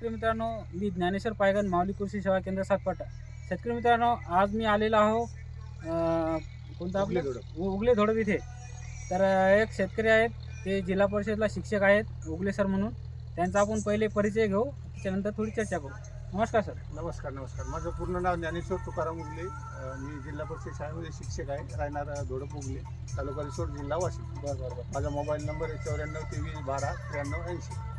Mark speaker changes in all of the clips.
Speaker 1: शेतकरी मित्रांनो मी ज्ञानेश्वर पायगन माऊली कृषी सेवा केंद्र सातपाटा. शेतकरी मित्रांनो आज मी आलेलो आहो अं, कोणता आपलं? उगले धोडप. इथे. तर एक शेतकरी आहेत ते जिल्हा परिषदला शिक्षक आहेत उगले सर म्हणून. त्यांचा आपण पहिले परिचय घेऊ त्याच्यानंतर थोडी चर्चा करू. नमस्कार सर.
Speaker 2: नमस्कार नमस्कार. माझं पूर्ण नाव ज्ञानेश्वर तुकाराम उगले. मी जिल्हा परिषद शाळेमध्ये शिक्षक आहे राहणार धोडप उगले तालुका रिसोड जिल्हा वाशिम.
Speaker 1: बरं बरं बरं.
Speaker 2: माझा मोबाईल नंबर आहे चौऱ्याण्णव तेवीस बारा त्र्याण्णव ऐंशी.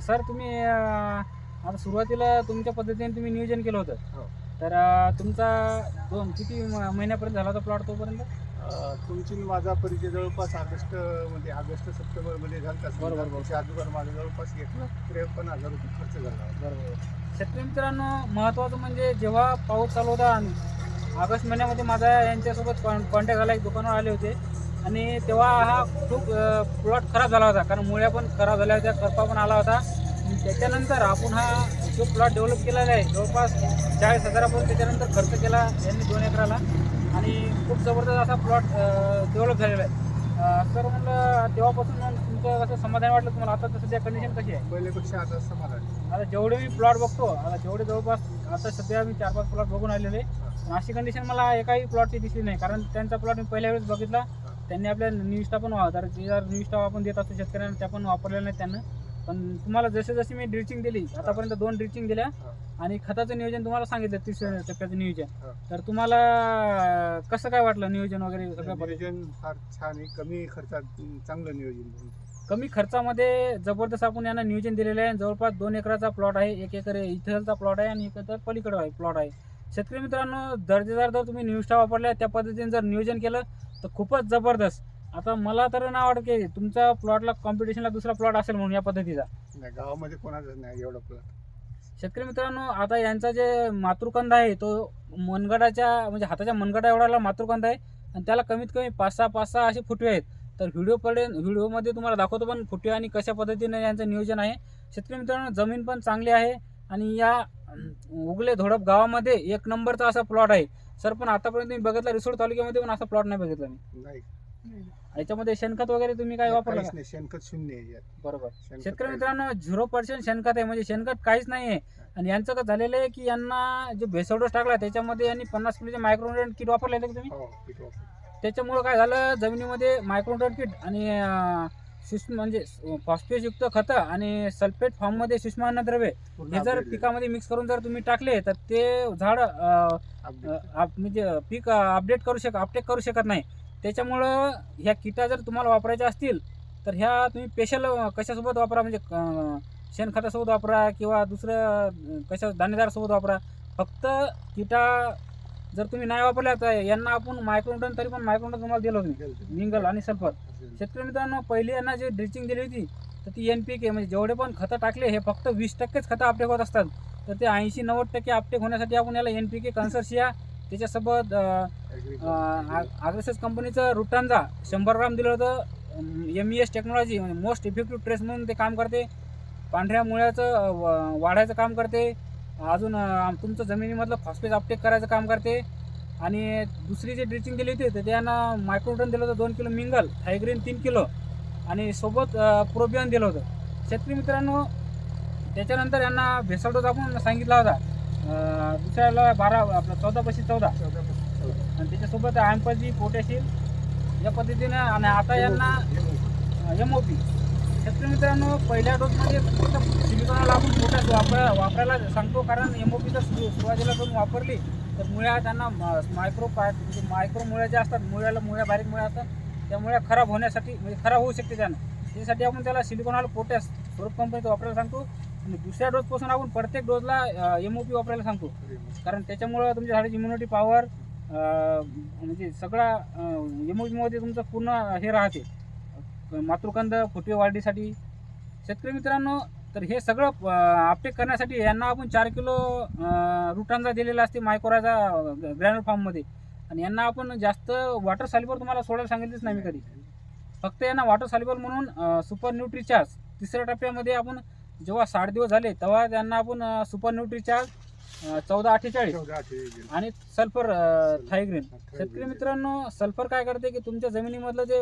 Speaker 1: सर तुम्ही आता सुरुवातीला तुमच्या पद्धतीने तुम्ही नियोजन केलं
Speaker 2: हो.
Speaker 1: होतं तर अं, तुमचा दोन किती महिन्यापर्यंत झाला होता प्लॉट तोपर्यंत
Speaker 2: तुमची माझा परिचय जवळपास ऑगस्टमध्ये ऑगस्ट सप्टेंबरमध्ये झाला
Speaker 1: बरोबर, बरोबर.
Speaker 2: अगोदर माझा जवळपास एक लाख त्रेपन्न हजार रुपये खर्च झाला.
Speaker 1: बरोबर शेतकरी मित्रांनो महत्त्वाचं म्हणजे जेव्हा पाऊस चालू होता आणि ऑगस्ट महिन्यामध्ये माझा यांच्यासोबत कॉन कॉन्टॅक्ट झाला एक दुकानावर आले होते आणि तेव्हा हा खूप प्लॉट खराब झाला होता. कारण मुळ्या पण खराब झाल्या होत्या करपा पण आला होता. आणि त्याच्यानंतर आपण हा जो प्लॉट डेव्हलप केलेला आहे जवळपास चाळीस हजारापर्यंत त्याच्यानंतर खर्च केला यांनी दोन एकराला. आणि खूप जबरदस्त असा प्लॉट डेव्हलप झालेला आहे. सर म्हणलं तेव्हापासून तुमचं कसं समाधान वाटलं तुम्हाला? आता तर सध्या कंडिशन कशी आहे?
Speaker 2: पहिल्यापेक्षा आता समाधान.
Speaker 1: आता जेवढे मी प्लॉट बघतो आता जेवढे जवळपास आता सध्या मी चार पाच प्लॉट बघून आलेले अशी कंडिशन मला एकाही प्लॉटची दिसली नाही. कारण त्यांचा प्लॉट मी पहिल्या वेळेस बघितला. त्यांनी आपल्या निविष्ठा पण वा- तर जे जर निविष्ठा आपण देत असतो शेतकऱ्यांना त्या पण वापरलेल्या नाहीत त्यांना. पण तुम्हाला जसे जशी मी ड्रिचिंग दिली आतापर्यंत दोन ड्रिचिंग दिल्या आणि खताचं नियोजन तुम्हाला सांगितलं तीस टप्प्याचं नियोजन. तर तुम्हाला कसं काय वाटलं नियोजन वगैरे सगळं?
Speaker 2: नियोजन फार छान आहे. कमी खर्चात चांगलं नियोजन.
Speaker 1: कमी खर्चामध्ये जबरदस्त आपण यांना नियोजन दिलेलं आहे. जवळपास दोन एकराचा प्लॉट आहे एक एकर इथलचा प्लॉट आहे आणि एक एकर पलीकडे आहे प्लॉट आहे. शेतकरी मित्रांनो दर्जेदार जर तुम्ही निविष्ठा वापरल्या त्या पद्धतीने जर नियोजन केलं तर खूपच जबरदस्त. आता मला तर नाही वाटत की तुमच्या प्लॉटला कॉम्पिटिशनला दुसरा प्लॉट असेल म्हणून या पद्धतीचा.
Speaker 2: नाही गावामध्ये कोणाचंच नाही एवढं प्लॉट
Speaker 1: शेतकरी मित्रांनो आता यांचा जे मातृकंद आहे तो मनगडाच्या म्हणजे हाताच्या मनगडा एवढाला मातृकंद आहे आणि त्याला कमीत कमी पाच सहा पाच सहा असे फुटवे आहेत. तर व्हिडिओ पर्यंत व्हिडिओमध्ये तुम्हाला दाखवतो पण फुटवे आणि कशा पद्धतीने यांचं नियोजन आहे. शेतकरी मित्रांनो जमीन पण चांगली आहे आणि या उगले धोडप गावामध्ये एक नंबरचा असा प्लॉट आहे. सर पण आतापर्यंत मी बघितला रिसोड तालुक्यामध्ये पण असा प्लॉट नाही बघितला मी
Speaker 2: नाही
Speaker 1: याच्यामध्ये शेणखत वगैरे तुम्ही काय वापरलं
Speaker 2: काहीच
Speaker 1: का?
Speaker 2: नाही शेणखत शून्य आहे यात.
Speaker 1: बरोबर
Speaker 2: शेणखत
Speaker 1: शेतकरी
Speaker 2: काहीच
Speaker 1: मित्रांनो झिरो पर्सेंट शेणखत आहे म्हणजे शेणखत काहीच नाही आहे आणि यांचं कसं झालेलं आहे की यांना जे भेसवडोस टाकला त्याच्यामध्ये यांनी पन्नास किलोचे मायक्रोन्युट्रन किट वापरले का तुम्ही
Speaker 2: नाही. हो, पीठ.
Speaker 1: त्याच्यामुळं काय झालं जमिनीमध्ये मायक्रोन्युट्रन किट आणि अं, सूक्ष्म म्हणजे फॉस्फेटयुक्त खतं आणि सल्फेट फॉर्ममध्ये सूक्ष्म अन्नद्रव्ये
Speaker 2: पूर्ण
Speaker 1: हे जर. पिकामध्ये मिक्स करून जर तुम्ही टाकले तर ते झाड म्हणजे पीक अपडेट करू शक अपटेक करू शकत नाही. त्याच्यामुळं ह्या किटा जर तुम्हाला वापरायच्या असतील तर ह्या तुम्ही स्पेशल कशासोबत वापरा? म्हणजे शेणखतासोबत वापरा किंवा दुसरं अं, कशा दाणेदारासोबत वापरा? फक्त किटा जर तुम्ही नाही वापरल्या तर यांना आपण मायक्रोन्टन तरी पण मायक्रोन्टन तुम्हाला दिलं होतं निंगल आणि सल्फर शेतकरी मित्रांनो पहिली यांना जे ड्रिचिंग दिली होती तर ती एन पी के म्हणजे जेवढे पण खतं टाकले हे फक्त वीस टक्केच खतं आपटेक होत असतात. तर ते ऐंशी नव्वद टक्के आपटेक होण्यासाठी आपण याला एन पी के कन्सर्शिया त्याच्यासोबत
Speaker 2: Agriculture.
Speaker 1: आग्रेसेस कंपनीचं रुटांजा शंभर ग्राम दिलं होतं. एम ई एस टेक्नॉलॉजी म्हणजे मोस्ट इफेक्टिव्ह ट्रेस म्हणून ते काम करते. पांढऱ्या मुळ्याचं व- वाढायचं काम करते. अजून तुमचं जमिनीमधलं फॉस्फेट अपटेक करायचं काम करते. आणि दुसरी जी ड्रिचिंग दिली होती तर त्यांना मायक्रोटन दिलं होतं दोन किलो मिंगल थायग्रीन तीन किलो. आणि सोबत प्रोबियन दिलं होतं. शेतकरी मित्रांनो त्याच्यानंतर यांना भेसळ डोस आपण सांगितला होता. दुसऱ्याला बारा आपलं चौदा पस्तीस चौदा.
Speaker 2: चौदा
Speaker 1: आणि त्याच्यासोबत आयम्पजी पोटॅशियम या पद्धतीनं आणि आता यांना एम ओ पी शेतकरी मित्रांनो पहिल्या डोसमध्ये फक्त सिलिकॉनला आपण मोठ्या वापर वापरायला सांगतो कारण एम ओ पीचा जर सुरुवातीला करून वापरली तर मुळ्या त्यांना मायक्रो पाय म्हणजे मायक्रो मुळ्या ज्या असतात मुळ्याला मुळ्या बारीक मुळ्या असतात त्या मुळ्या खराब होण्यासाठी म्हणजे खराब होऊ शकते त्यानं. त्यासाठी आपण त्याला सिलिकॉनला पोटॅस स्वरूप कंपनीचं वापरायला सांगतो आणि दुसऱ्या डोसपासून आपण प्रत्येक डोसला एम ओ पी वापरायला सांगतो. कारण त्याच्यामुळं तुमच्या झाडाची इम्युनिटी पॉवर म्हणजे सगळा एम ओ पीमध्ये तुमचं पूर्ण हे राहते. मातृकंद फुटवे वाढीसाठी शेतकरी मित्रांनो तर हे सगळं अपटेक करण्यासाठी यांना आपण चार किलो रुटांचा दिलेला असते मायकोराचा ग्रॅन्युल फार्ममध्ये. आणि यांना आपण जास्त वॉटर सॅल्युबल तुम्हाला सोडायला सांगितलीच नाही मी कधी. फक्त यांना वॉटर सॅल्युबल म्हणून सुपर न्यूट्रीचार्ज तिसऱ्या टप्प्यामध्ये आपण जेव्हा साठ दिवस झाले तेव्हा त्यांना आपण सुपर न्यूट्रीचार्ज चौदा अठ्ठेचाळीस. आणि सल्फर थायग्रीन शेतकरी मित्रांनो सल्फर काय करते की तुमच्या जमिनीमधलं जे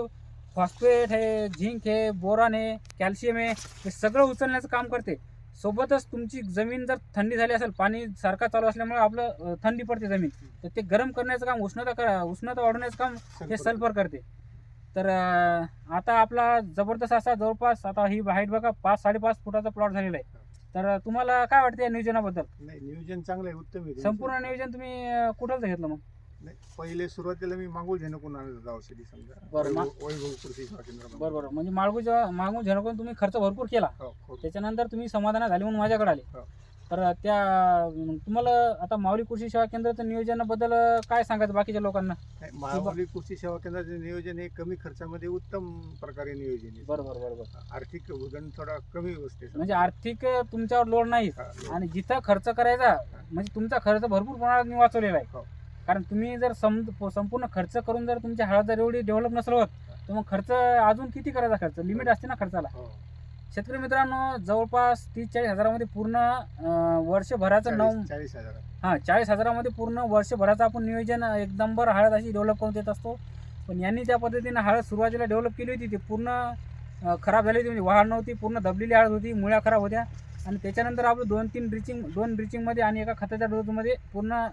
Speaker 1: फॉस्फेट आहे झिंक आहे बोरान आहे कॅल्शियम आहे हे सगळं उचलण्याचं काम करते. सोबतच तुमची जमीन जर थंडी झाली असेल पाणी सारखा चालू असल्यामुळे आपलं थंडी पडते जमीन. तर ते गरम करण्याचं काम उष्णता कर उष्णता वाढवण्याचं काम हे सल्फर. करते. तर आता आपला जबरदस्त असा जवळपास आता ही हाईट बघा पाच साडेपाच फुटाचा प्लॉट झालेला आहे. तर तुम्हाला काय वाटतं या नियोजनाबद्दल?
Speaker 2: नाही नियोजन चांगलं आहे उत्तम
Speaker 1: संपूर्ण नियोजन तुम्ही अं, कुठलं घेतलं मग?
Speaker 2: नाही, पहिले सुरुवातीला मी घेणं कोण आणलं होतं औषधी समजा?
Speaker 1: बरं, मा-
Speaker 2: वैभव वैभव कृषी सेवा केंद्रामध्ये.
Speaker 1: बरं बरं. म्हणजे माळगू जेव्हा मागून झेणकून तुम्ही खर्च भरपूर केला.
Speaker 2: हो, हो.
Speaker 1: त्याच्यानंतर तुम्ही समाधान झाले म्हणून माझ्याकडे आले.
Speaker 2: हो.
Speaker 1: तर त्या तुम्हाला आता माऊली कृषी सेवा केंद्राचं नियोजनाबद्दल काय सांगायचं बाकीच्या लोकांना?
Speaker 2: नाही, महाबली कृषी सेवा केंद्राचे नियोजन हे कमी खर्चामध्ये उत्तम प्रकारे नियोजन आहे.
Speaker 1: बरोबर बरोबर
Speaker 2: आर्थिक उदगण थोडा कमी व्यवस्थेत
Speaker 1: म्हणजे आर्थिक तुमच्यावर लोड नाही.
Speaker 2: हा,
Speaker 1: आणि जिथं खर्च करायचा म्हणजे तुमचा खर्च भरपूर प्रमाणात मी वाचवलेला
Speaker 2: हो.
Speaker 1: आहे कारण तुम्ही जर सम संपूर्ण खर्च करून जर तुमच्या हळद जर एवढी डेव्हलप नसेल होत तर मग खर्च अजून किती करायचा खर्च? लिमिट असते ना खर्चाला.
Speaker 2: हो.
Speaker 1: शेतकरी मित्रांनो जवळपास तीस चाळीस हजारामध्ये पूर्ण वर्षभराचं नऊ
Speaker 2: चाळीस हजार.
Speaker 1: हां चाळीस हजारामध्ये पूर्ण वर्षभराचं आपण नियोजन एक नंबर हळद अशी डेव्हलप करून देत असतो. पण यांनी त्या पद्धतीनं हळद सुरुवातीला डेव्हलप केली होती ती पूर्ण खराब झाली होती. म्हणजे वाढ नव्हती पूर्ण दबलेली हळद होती मुळ्या खराब होत्या. आणि त्याच्यानंतर आपलं दोन तीन ड्रिचिंग दोन ड्रिचिंगमध्ये आणि एका खताच्या डोजमध्ये पूर्ण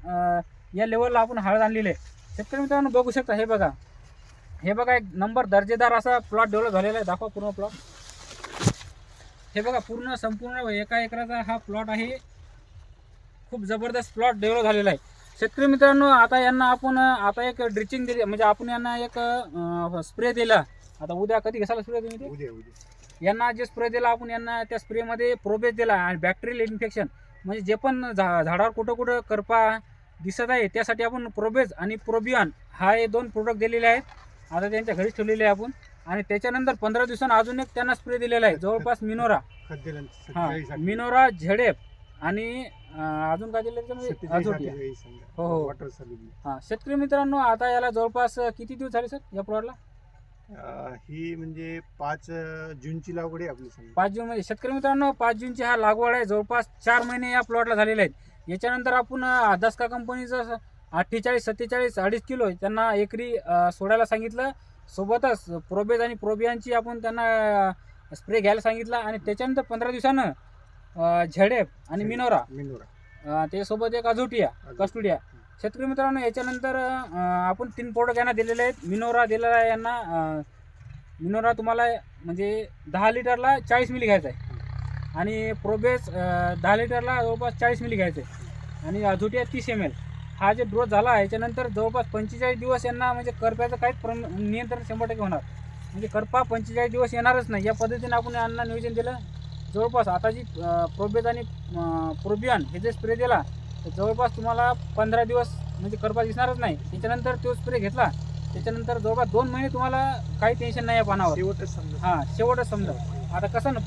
Speaker 1: या लेवलला आपण हळद आणलेली आहे. शेतकरी मित्रांनो बघू शकता हे बघा. हे बघा एक नंबर दर्जेदार असा प्लॉट डेव्हलप झालेला आहे. दाखवा पूर्ण प्लॉट हे बघा पूर्ण संपूर्ण एका एकराचा हा प्लॉट आहे. खूप जबरदस्त प्लॉट डेव्हलप झालेला आहे. शेतकरी मित्रांनो आता यांना आपण आता एक ड्रिचिंग दिली म्हणजे आपण यांना एक स्प्रे दिला. आता उद्या कधी घ्यायला स्प्रे तुम्ही यांना जे स्प्रे दिला आपण यांना त्या स्प्रेमध्ये प्रोबेस दिला. आणि बॅक्टेरियल इन्फेक्शन म्हणजे जे पण झा झाडावर कुठं कुठं करपा दिसत आहे. त्यासाठी आपण प्रोबेज आणि प्रोबियन हा हे दोन प्रोडक्ट दिलेले आहेत. आता त्यांच्या घरीच ठेवलेले आहे आपण. आणि त्याच्यानंतर पंधरा दिवसांनी अजून एक त्यांना स्प्रे दिलेला आहे. जवळपास मिनोरा. हां मिनोरा झेडेप आणि अजून काय दिलं. हो, हो. हां. शेतकरी मित्रांनो आता याला जवळपास किती दिवस झाले सर या प्लॉटला
Speaker 2: ही म्हणजे पाच जूनची लागवड आहे आपली
Speaker 1: पाच जून मध्ये शेतकरी मित्रांनो पाच जूनची हा लागवड आहे. जवळपास चार महिने या प्लॉटला झालेले आहेत. याच्यानंतर आपण अं, दसका कंपनीचं अठ्ठेचाळीस सत्तेचाळीस अडीच किलो त्यांना एकरी सोडायला सांगितलं. सोबतच प्रोबेज आणि प्रोबियांची आपण त्यांना स्प्रे घ्यायला सांगितलं. आणि त्याच्यानंतर पंधरा दिवसानं झेडेप आणि मिनोरा.
Speaker 2: मिनोरा.
Speaker 1: अं, त्यासोबत एक अझोटिया कस्टुडिया. शेतकरी मित्रांनो याच्यानंतर आपण तीन प्रोडक्ट यांना दिलेले आहेत. मिनोरा दिलेला आहे यांना मिनोरा तुम्हाला म्हणजे दहा लिटरला चाळीस मिली घ्यायचा आहे. आणि प्रोबेस दहा लिटरला जवळपास चाळीस मिली घ्यायचं. आहे आणि अझोटिया तीस एम एल हा जे डोस झाला याच्यानंतर जवळपास पंचेचाळीस दिवस यांना म्हणजे करप्याचं काहीच प्रम नियंत्रण शंभर टक्के होणार. म्हणजे करपा पंचेचाळीस दिवस येणारच नाही. या पद्धतीने आपण यांना नियोजन दिलं. जवळपास आता जी प्रोबेज आणि प्रोबियन हे जे स्प्रे दिला तर जवळपास तुम्हाला पंधरा दिवस म्हणजे करपा दिसणारच नाही. त्याच्यानंतर तो स्प्रे घेतला त्याच्यानंतर जवळपास दोन महिने तुम्हाला काही टेन्शन नाही आहे पानावर.
Speaker 2: शेवटच समजा.
Speaker 1: हां शेवटच समजा. आता कसं ना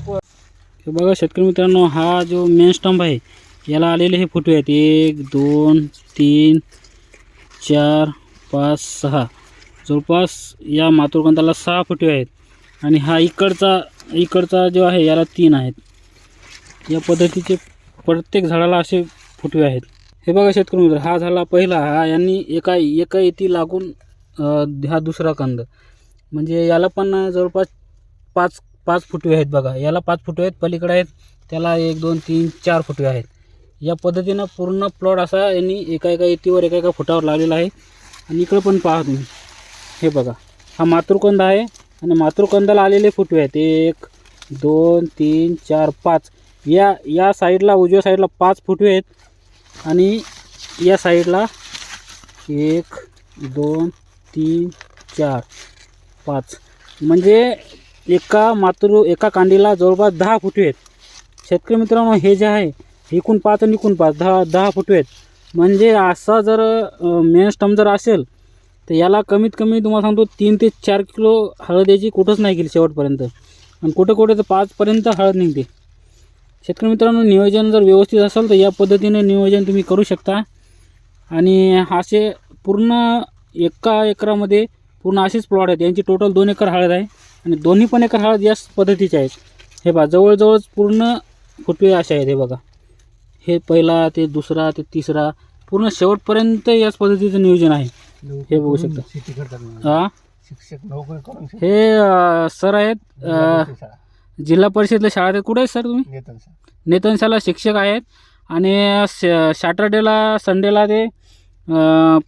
Speaker 1: हे बघा शेतकरी मित्रांनो हा जो मेन स्टंप आहे याला आलेले हे फुटवे आहेत. एक दोन तीन चार पाच सहा. जवळपास या मातृकांताला सहा फुटवे आहेत. आणि हा इकडचा इकडचा जो आहे याला तीन आहेत. या पद्धतीचे प्रत्येक झाडाला असे फुटवे आहेत. हे बघा शेतकरी मित्र हा झाला पहिला. हा यांनी एका एका इती लागून हा दुसरा कंद. म्हणजे याला पण जवळपास पाच पाच फुटवे आहेत बघा. याला पाच फुटवे आहेत. पलीकडे आहेत. त्याला एक दोन तीन चार फुटवे आहेत. या पद्धतीनं पूर्ण प्लॉट असा यांनी एका एका येतीवर एका एका फुटावर लावलेला आहे. आणि इकडं पण पहा तुम्ही. हे बघा. हा मातृकंद आहे. आणि मातृकंदाला आलेले फुटवे आहेत. एक दोन तीन चार पाच. या या साईडला उजव्या साईडला पाच फुटवे आहेत. आणि या साईडला एक दोन तीन चार पाच. म्हणजे एका मातृ एका कांडीला जवळपास दहा फुटवे आहेत. शेतकरी मित्रांनो हे जे आहे इकून पाच आणि इकून पाच दहा दहा फुटवे आहेत. म्हणजे असा जर मेन स्टम जर असेल तर याला कमीत कमी तुम्हाला सांगतो तीन ते चार किलो हळद याची कुठंच नाही गेली शेवटपर्यंत. आणि कुठं कुठे तर पाचपर्यंत हळद निघते. शेतकरी मित्रांनो नियोजन जर व्यवस्थित असेल तर या पद्धतीने नियोजन तुम्ही करू शकता. आणि असे पूर्ण एका एकरामध्ये पूर्ण असेच प्लॉट आहेत. यांची टोटल दोन एकर हळद आहे. आणि दोन्ही पण एकर हळद याच पद्धतीचे आहेत. हे बघा जवळजवळ पूर्ण फुटवे असे आहेत हे बघा. हे पहिला ते दुसरा ते तिसरा पूर्ण शेवटपर्यंत याच पद्धतीचं नियोजन आहे. हे बघू शकता. हा?
Speaker 2: शिक्षक
Speaker 1: हे सर आहेत. जिल्हा परिषदला शाळेत आहेत. कुठे आहेत सर तुम्ही? नेतनशाला शिक्षक आहेत. आणि सॅटर्डेला संडेला ते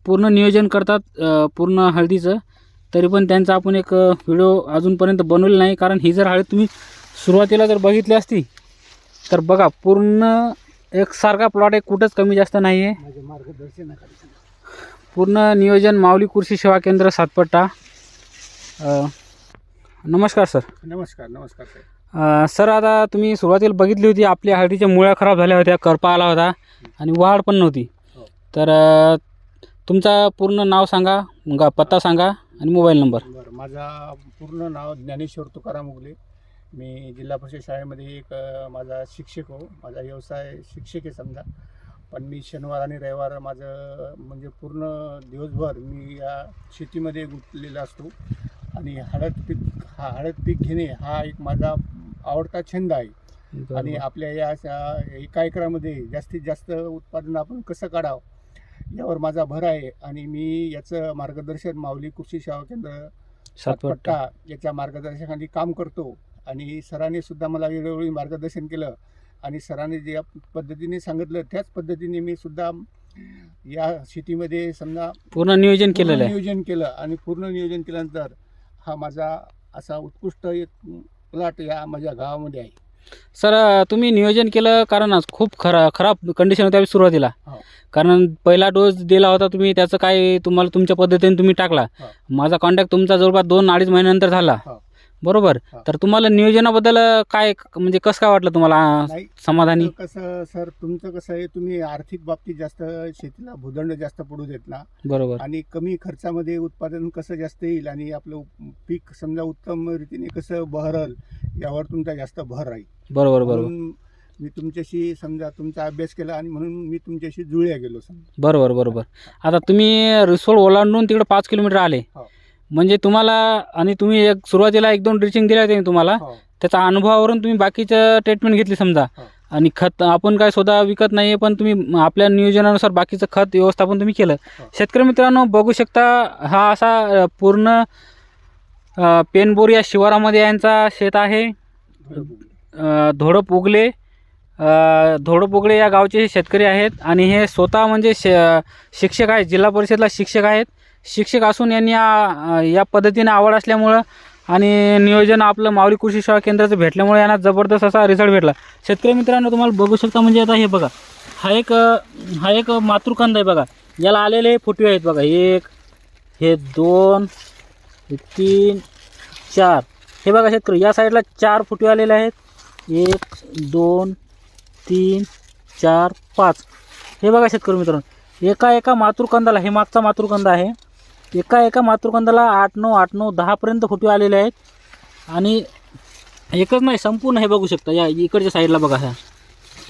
Speaker 1: पूर्ण नियोजन करतात पूर्ण हळदीचं. तरी पण त्यांचा आपण एक व्हिडिओ अजूनपर्यंत बनवलेला नाही. कारण ही जर हळद तुम्ही सुरुवातीला जर बघितली असती तर बघा पूर्ण एकसारखा प्लॉट आहे कुठंच कमी जास्त नाही आहे पूर्ण नियोजन माऊली कृषी सेवा केंद्र सातपट्टा. नमस्कार सर.
Speaker 2: नमस्कार नमस्कार
Speaker 1: सर. आता तुम्ही सुरुवातीला बघितली होती आपल्या हळदीच्या मुळ्या खराब झाल्या होत्या करपा आला होता आणि वाढ पण नव्हती.
Speaker 2: हो.
Speaker 1: तर तुमचा पूर्ण नाव सांगा पत्ता सांगा. आणि मोबाईल नंबर.
Speaker 2: बरं माझा पूर्ण नाव ज्ञानेश्वर तुकाराम उगले. मी जिल्हा परिषद शाळेमध्ये एक अ, माझा शिक्षक हो. माझा व्यवसाय शिक्षक आहे समजा. पण मी शनिवार आणि रविवार माझं म्हणजे पूर्ण दिवसभर मी या शेतीमध्ये गुंतलेला असतो. आणि हळद पीक हा हळद पीक घेणे हा एक माझा आवडता छंद आहे. आणि आपल्या या अशा एका एकरामध्ये जास्तीत जास्त उत्पादन आपण कसं काढावं? यावर माझा भर आहे आणि मी याचं मार्गदर्शन माऊली कृषी सेवा केंद्र
Speaker 1: सातपट्टा.
Speaker 2: सातपट्टा याच्या मार्गदर्शनाखाली काम करतो. आणि सरांनी सुद्धा मला वेळोवेळी मार्गदर्शन केलं. आणि सरांनी जे पद्धतीने सांगितलं त्याच पद्धतीने मी सुद्धा या शेतीमध्ये समजा
Speaker 1: पूर्ण नियोजन आहे.
Speaker 2: नियोजन केलं आणि पूर्ण नियोजन केल्यानंतर हा माझा असा उत्कृष्ट एक प्लॉट या माझ्या गावामध्ये आहे.
Speaker 1: सर तुम्ही नियोजन केलं कारण आज खूप खरा खराब कंडिशन होत्या सुरुवातीला
Speaker 2: हो.
Speaker 1: कारण पहिला डोस दिला होता तुम्ही त्याचं काय तुम्हाला तुमच्या पद्धतीने तुम्ही टाकला
Speaker 2: हो.
Speaker 1: माझा कॉन्टॅक्ट तुमचा जवळपास दोन अडीच महिन्यानंतर झाला
Speaker 2: हो.
Speaker 1: बरोबर.
Speaker 2: हो.
Speaker 1: तर तुम्हाला नियोजनाबद्दल काय म्हणजे कसं काय वाटलं तुम्हाला
Speaker 2: नाही
Speaker 1: समाधानी?
Speaker 2: कसं सर तुमचं कसं आहे तुम्ही आर्थिक बाबतीत जास्त शेतीला भूदंड जास्त पडू देत ना.
Speaker 1: बरोबर.
Speaker 2: आणि कमी खर्चामध्ये उत्पादन कसं जास्त येईल आणि आपलं उप- पीक समजा उत्तम रीतीने कसं बहरल यावर तुमचा जास्त भर राहील.
Speaker 1: बरोबर बरोबर.
Speaker 2: म्हणून मी तुमच्याशी समजा तुमचा अभ्यास केला आणि म्हणून मी तुमच्याशी जुळल्या गेलो समजा.
Speaker 1: बरोबर बरोबर. आता तुम्ही रिसोड ओलांडून तिकडे पाच किलोमीटर आले.
Speaker 2: हो.
Speaker 1: म्हणजे तुम्हाला आणि तुम्ही एक सुरुवातीला एक दोन ड्रिचिंग दिल्या होत्या मी तुम्हाला.
Speaker 2: हो.
Speaker 1: त्याच्या अनुभवावरून तुम्ही बाकीचं ट्रीटमेंट घेतली समजा.
Speaker 2: हो.
Speaker 1: आणि खत आपण काय स्वतः विकत नाही पण तुम्ही आपल्या नियोजनानुसार बाकीचं खत व्यवस्थापन तुम्ही केलं.
Speaker 2: हो.
Speaker 1: शेतकरी मित्रांनो बघू शकता हा असा पूर्ण पेनबोर या शिवारामध्ये यांचा शेत आहे. धोडप उगले धोडप उगले या गावचे शेतकरी आहेत. आणि हे स्वतः म्हणजे शे शिक्षक आहेत जिल्हा परिषदला शिक्षक आहेत. शिक्षक असून यांनी या या पद्धतीने आवड असल्यामुळं आणि नियोजन आपलं माऊली कृषी सेवा केंद्राचं भेटल्यामुळे यांना जबरदस्त असा रिझल्ट भेटला. शेतकरी मित्रांनो तुम्हाला बघू शकता म्हणजे आता हे बघा हा एक हा एक मातृकांद आहे बघा. याला आलेले फुटवे आहेत बघा. एक हे दोन हे तीन चार. हे बघा शेतकरी या साईडला चार फुटवे आलेले आहेत. एक दोन तीन चार पाच. हे बघा शेतकरी मित्रांनो एका एका मातृकंदाला हे मागचा मातृकंद आहे. एका एका मातृकंदाला आठ नऊ आठ नऊ दहापर्यंत फुटवे आलेले आहेत. आणि एकच नाही संपूर्ण हे बघू शकता. या इकडच्या साईडला बघा ह्या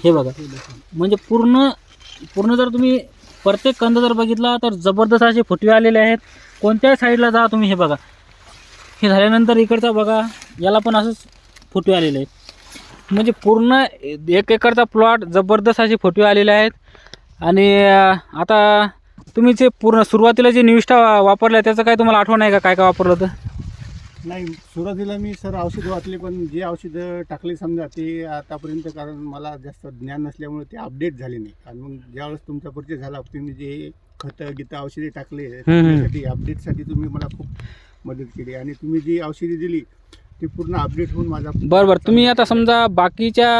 Speaker 1: हे बघा. म्हणजे पूर्ण पूर्ण जर तुम्ही प्रत्येक कंद जर बघितला तर जबरदस्त असे फुटवे आलेले आहेत. कोणत्याही साईडला जा तुम्ही हे बघा. हे झाल्यानंतर इकडचा बघा. याला पण असंच फुटवे आलेले आहेत. म्हणजे पूर्ण एक एकरचा प्लॉट जबरदस्त असे फुटवे आलेले आहेत. आणि आता तुम्ही जे पूर्ण सुरुवातीला जे निविष्ठा वापरल्या त्याचं काय तुम्हाला आठवण आहे का? काय काय वापरलं होतं?
Speaker 2: नाही सुरुवातीला मी सर औषधं वाचले पण जे औषधं टाकले समजा ते आतापर्यंत कारण मला जास्त ज्ञान नसल्यामुळे ते अपडेट झाले नाही. आणि मग ज्यावेळेस तुमचा परिचय झाला तुम्ही जे खतं गीता औषधे टाकले. त्यासाठी अपडेटसाठी तुम्ही मला खूप मदत केली. आणि तुम्ही जी औषधी दिली ती पूर्ण अपडेट होऊन माझा
Speaker 1: बरं बरं. तुम्ही आता समजा बाकीच्या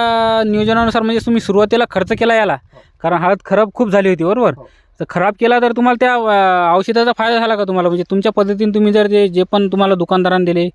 Speaker 1: नियोजनानुसार म्हणजे तुम्ही सुरुवातीला खर्च केला याला. कारण हळद खराब खूप झाली होती बरोबर?
Speaker 2: हो.
Speaker 1: तर खराब केला तर तुम्हाला त्या औषधाचा फायदा झाला का तुम्हाला म्हणजे तुमच्या पद्धतीने तुम्ही जर जे जे पण तुम्हाला दुकानदारांना दिले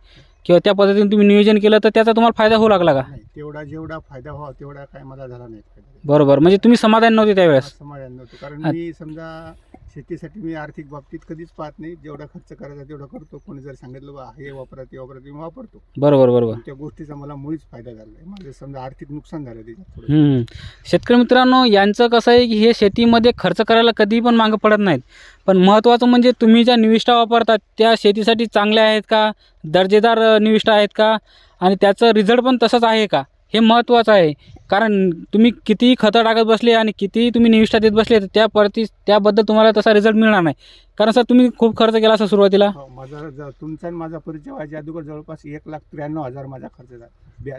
Speaker 1: किंवा त्या पद्धतीने तुम्ही नियोजन केलं तर त्याचा तुम्हाला फायदा होऊ लागला का
Speaker 2: तेवढा जेवढा फायदा व्हावा तेवढा काय मला झाला नाही फायदा.
Speaker 1: बरोबर. म्हणजे तुम्ही समाधान नव्हते त्यावेळेस?
Speaker 2: समाधान नव्हतं. कारण. मी समजा शेतीसाठी मी आर्थिक बाबतीत कधीच पाहत नाही. जेवढा खर्च करायचा तेवढा करतो. कोणी जर सांगितलं बा हे वापरा ते वापरा ते मी वापरतो.
Speaker 1: बरोबर बरोबर.
Speaker 2: त्या गोष्टीचा मला मुळीच फायदा झाला आहे माझं समजा आर्थिक नुकसान झालं त्याच्यात थोडं
Speaker 1: हम्म. शेतकरी मित्रांनो यांचं कसं आहे की हे शेतीमध्ये खर्च करायला कधी पण मागं पडत नाहीत. पण महत्त्वाचं म्हणजे तुम्ही ज्या निविष्ठा वापरतात त्या शेतीसाठी चांगल्या आहेत का? दर्जेदार अ, निविष्ठा आहेत का? आणि त्याचं रिझल्ट पण तसंच आहे का? हे महत्त्वाचं आहे. कारण तुम्ही कितीही खतं टाकत बसले आणि कितीही तुम्ही निविष्ठा देत बसले तर त्या परती त्याबद्दल तुम्हाला तसा रिझल्ट मिळणार नाही. कारण सर तुम्ही खूप खर्च केला असं सुरुवातीला?
Speaker 2: हो, माझा तुमचा आणि माझा परिचय व्हायच्या अगोदर जवळपास एक लाख त्र्याण्णव हजार माझा खर्च झाला. ब्या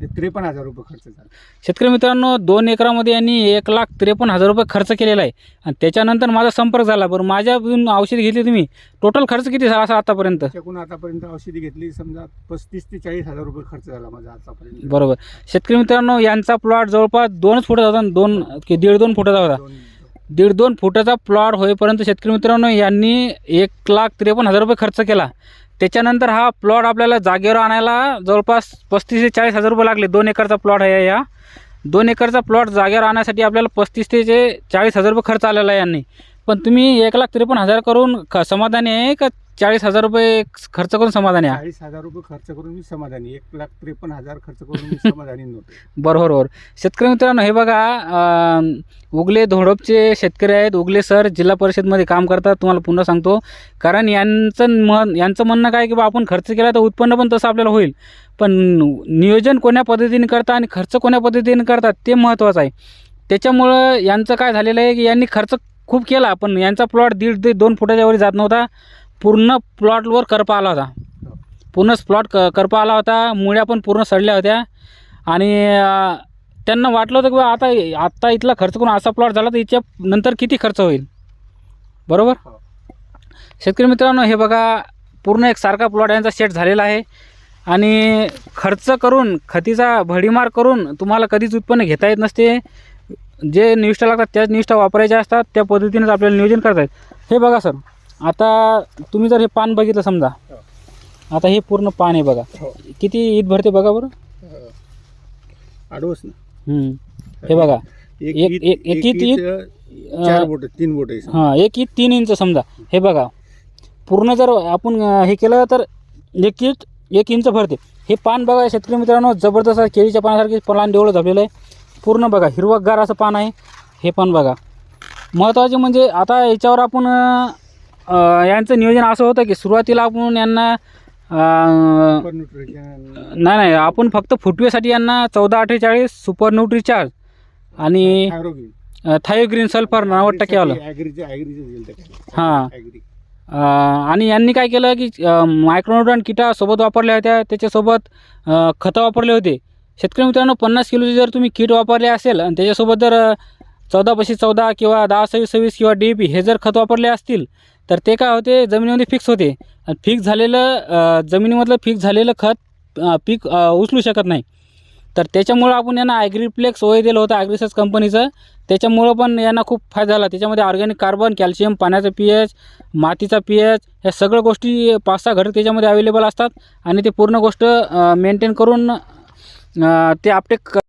Speaker 2: ते त्रेपन्न हजार रुपये खर्च झाला.
Speaker 1: शेतकरी मित्रांनो दोन एकरामध्ये यांनी एक लाख त्रेपन्न हजार रुपये खर्च केलेला आहे. आणि त्याच्यानंतर माझा संपर्क झाला. बरं माझ्याकडून औषधी घेतली तुम्ही? टोटल खर्च किती झाला असा आतापर्यंत?
Speaker 2: त्याच्याकडून आतापर्यंत औषधी घेतली समजा पस्तीस ते चाळीस हजार रुपये खर्च झाला माझा आतापर्यंत.
Speaker 1: बरोबर. शेतकरी मित्रांनो यांचा प्लॉट जवळपास दोनच फुटाचा होता दोन की दीड दोन फुटाचा होता.
Speaker 2: दोन-
Speaker 1: दीड दोन फुटाचा प्लॉट होईपर्यंत शेतकरी मित्रांनो यांनी एक लाख त्रेपन्न हजार रुपये खर्च केला. त्याच्यानंतर हा प्लॉट आपल्याला जागेवर आणायला जवळपास पस्तीस ते चाळीस हजार रुपये लागले. दोन एकरचा प्लॉट आहे या. दोन एकरचा प्लॉट जागेवर आणण्यासाठी आपल्याला पस्तीस ते चाळीस हजार रुपये खर्च आलेला आहे यांनी. पण तुम्ही एक लाख त्रेपन्न हजार करून ख समाधानी आहे का चाळीस हजार रुपये खर्च करून समाधानी आहे.
Speaker 2: चाळीस हजार रुपये खर्च करून मी समाधानी एक लाख त्रेपन्न हजार खर्च करून मी समाधानी नव्हतो.
Speaker 1: बरोबर बरोबर. शेतकरी मित्रांनो हे बघा अं, उगले धोडपचे शेतकरी आहेत. उगले सर जिल्हा परिषदमध्ये काम करतात. तुम्हाला पुन्हा सांगतो. कारण यांचं मन यांचं म्हणणं काय की बा आपण खर्च केला तर उत्पन्न पण तसं आपल्याला होईल. पण नियोजन कोण्या पद्धतीने करता आणि खर्च कोण्या पद्धतीने करतात ते महत्त्वाचं आहे. त्याच्यामुळं यांचं काय झालेलं आहे की यांनी खर्च खूप केला पण यांचा प्लॉट दीड ते दोन फुटाच्या वर जात नव्हता. पूर्ण प्लॉटवर करपा आला होता. पूर्णच प्लॉट क करपा आला होता मुळ्या पण पूर्ण सडल्या होत्या. आणि त्यांना वाटलं होतं की बा आता आत्ता इथला खर्च करून असा प्लॉट झाला तर याच्या नंतर किती खर्च होईल? बरोबर?
Speaker 2: हो.
Speaker 1: शेतकरी मित्रांनो हे बघा पूर्ण एक सारखा प्लॉट यांचा सेट झालेला आहे. आणि खर्च करून खतीचा भडीमार करून तुम्हाला कधीच उत्पन्न घेता येत नसते. जे निविष्ठा लागतात त्याच निविष्ठा वापरायच्या असतात त्या पद्धतीनेच आपल्याला नियोजन करता येत. हे बघा सर. आता तुम्ही जर हे पान बघितलं समजा आता हे पूर्ण पान आहे बघा.
Speaker 2: हो.
Speaker 1: किती ईद भरते बघा बरं?
Speaker 2: आडवस ना.
Speaker 1: हम्म. हे बघा.
Speaker 2: एक
Speaker 1: एक-
Speaker 2: ईद-
Speaker 1: एक- एक ईद-
Speaker 2: ईद, अं, चार बोट तीन बोट आहे समजा.
Speaker 1: हां एक ईद तीन इंच समजा. हे बघा. पूर्ण जर आपण अं, हे केलं तर एक ईद एक इंच भरते. हे पान बघा शेतकरी मित्रांनो जबरदस्त आहे. केळीच्या पानासारखे पान डेवढं झालेलं आहे. पूर्ण बघा हिरवगार असं पान आहे. हे पान बघा. महत्त्वाचे म्हणजे आता याच्यावर आपण अं, यांचं नियोजन असं होतं की सुरुवातीला आपण यांना नाही नाही आपण फक्त फुटवेसाठी यांना चौदा अठ्ठेचाळीस सुपर न्यूट्री चार्ज आणि थायोग्रीन सल्फर नव्वद
Speaker 2: दिलं त्याच्यात.
Speaker 1: हां. आणि यांनी काय केलं की मायक्रोन्यूट्रन किटा सोबत वापरल्या होत्या. त्याच्यासोबत खतं वापरले होते. शेतकरी मित्रांनो पन्नास किलोची जर तुम्ही किट वापरले असेल आणि त्याच्यासोबत जर चौदा पस्तीस चौदा किंवा दहा सव्वीस सव्वीस किंवा डी पी हे जर खत वापरले असतील तर ते काय होते जमिनीमध्ये फिक्स होते. आणि फिक्स झालेलं जमिनीमधलं फिक्स झालेलं खत पीक उचलू शकत नाही. तर त्याच्यामुळं आपण यांना ॲग्रीप्लेक्स ओय दिलं होतं ॲग्रिसस कंपनीचं त्याच्यामुळं पण यांना खूप फायदा झाला. त्याच्यामध्ये ऑर्गॅनिक कार्बन कॅल्शियम पाण्याचं पी एच मातीचा पी एच ह्या सगळ्या गोष्टी पाच सहा घटक त्याच्यामध्ये अवेलेबल असतात. आणि ते पूर्ण गोष्ट मेंटेन करून ते आपटे क